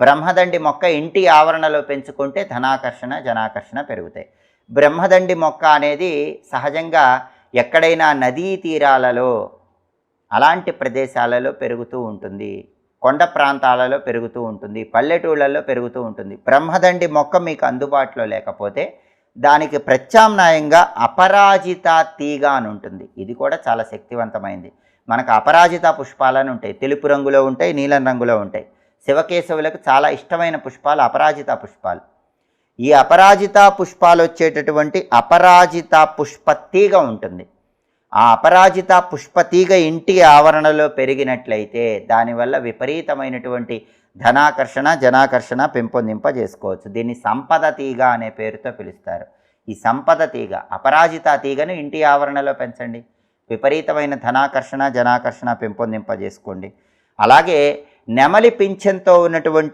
బ్రహ్మదండి మొక్క ఇంటి ఆవరణలో పెంచుకుంటే ధనాకర్షణ జనాకర్షణ పెరుగుతాయి. బ్రహ్మదండి మొక్క అనేది సహజంగా ఎక్కడైనా నదీ తీరాలలో అలాంటి ప్రదేశాలలో పెరుగుతూ ఉంటుంది. కొండ ప్రాంతాలలో పెరుగుతూ ఉంటుంది. పల్లెటూళ్ళల్లో పెరుగుతూ ఉంటుంది. బ్రహ్మదండి మొక్క మీకు అందుబాటులో లేకపోతే దానికి ప్రత్యామ్నాయంగా అపరాజిత తీగ అని ఉంటుంది. ఇది కూడా చాలా శక్తివంతమైంది. మనకు అపరాజిత పుష్పాలను ఉంటాయి. తెలుపు రంగులో ఉంటాయి నీలం రంగులో ఉంటాయి. శివకేశవులకు చాలా ఇష్టమైన పుష్పాలు అపరాజిత పుష్పాలు. ఈ అపరాజిత పుష్పాలు వచ్చేటటువంటి అపరాజిత పుష్ప తీగ ఉంటుంది. ఆ అపరాజిత పుష్పతీగ ఇంటి ఆవరణలో పెరిగినట్లయితే దానివల్ల విపరీతమైనటువంటి ధనాకర్షణ జనాకర్షణ పెంపొందింపజేసుకోవచ్చు. దీన్ని సంపద తీగ అనే పేరుతో పిలుస్తారు. ఈ సంపద తీగ అపరాజిత తీగను ఇంటి ఆవరణలో పెంచండి. విపరీతమైన ధనాకర్షణ జనాకర్షణ పెంపొందింపజేసుకోండి. అలాగే నెమలి పింఛన్తో ఉన్నటువంటి